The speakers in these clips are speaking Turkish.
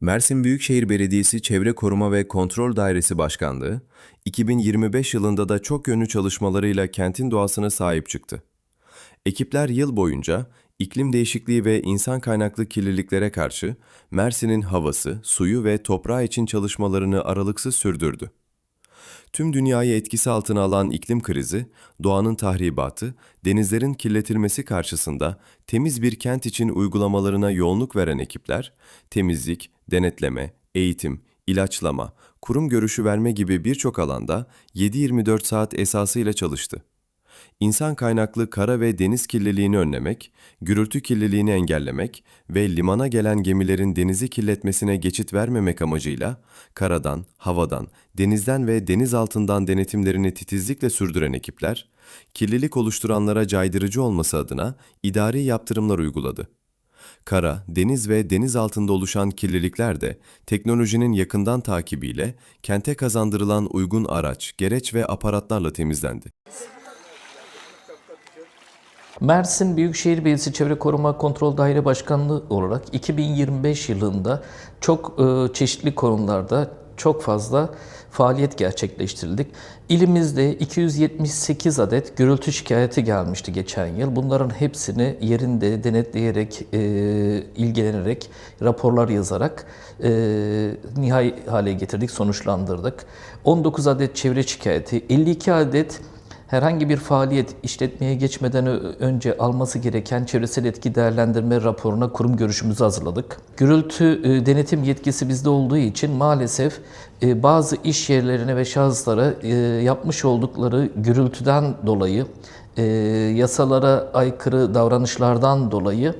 Mersin Büyükşehir Belediyesi Çevre Koruma ve Kontrol Dairesi Başkanlığı, 2025 yılında da çok yönlü çalışmalarıyla kentin doğasına sahip çıktı. Ekipler yıl boyunca iklim değişikliği ve insan kaynaklı kirliliklere karşı Mersin'in havası, suyu ve toprağı için çalışmalarını aralıksız sürdürdü. Tüm dünyayı etkisi altına alan iklim krizi, doğanın tahribatı, denizlerin kirletilmesi karşısında temiz bir kent için uygulamalarına yoğunluk veren ekipler, temizlik, denetleme, eğitim, ilaçlama, kurum görüşü verme gibi birçok alanda 7-24 saat esasıyla çalıştı. İnsan kaynaklı kara ve deniz kirliliğini önlemek, gürültü kirliliğini engellemek ve limana gelen gemilerin denizi kirletmesine geçit vermemek amacıyla karadan, havadan, denizden ve deniz altından denetimlerini titizlikle sürdüren ekipler, kirlilik oluşturanlara caydırıcı olması adına idari yaptırımlar uyguladı. Kara, deniz ve deniz altında oluşan kirlilikler de teknolojinin yakından takibiyle kente kazandırılan uygun araç, gereç ve aparatlarla temizlendi. Mersin Büyükşehir Belediyesi Çevre Koruma Kontrol Daire Başkanlığı olarak 2025 yılında çok e, çeşitli konularda çok fazla faaliyet gerçekleştirdik. İlimizde 278 adet gürültü şikayeti gelmişti geçen yıl. Bunların hepsini yerinde denetleyerek, e, ilgilenerek, raporlar yazarak e, nihai hale getirdik, sonuçlandırdık. 19 adet çevre şikayeti, 52 adet herhangi bir faaliyet işletmeye geçmeden önce alması gereken çevresel etki değerlendirme raporuna kurum görüşümüzü hazırladık. Gürültü e, denetim yetkisi bizde olduğu için maalesef e, bazı iş yerlerine ve şahıslara e, yapmış oldukları gürültüden dolayı yasalara aykırı davranışlardan dolayı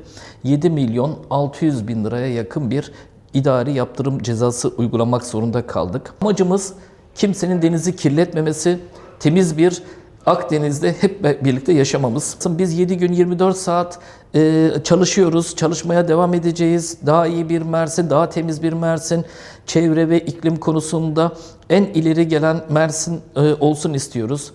7 milyon 600 bin liraya yakın bir idari yaptırım cezası uygulamak zorunda kaldık. Amacımız kimsenin denizi kirletmemesi, temiz bir Akdeniz'de hep birlikte yaşamamız. Biz 7 gün 24 saat e, çalışıyoruz, çalışmaya devam edeceğiz. Daha iyi bir Mersin, daha temiz bir Mersin, çevre ve iklim konusunda en ileri gelen Mersin e, olsun istiyoruz.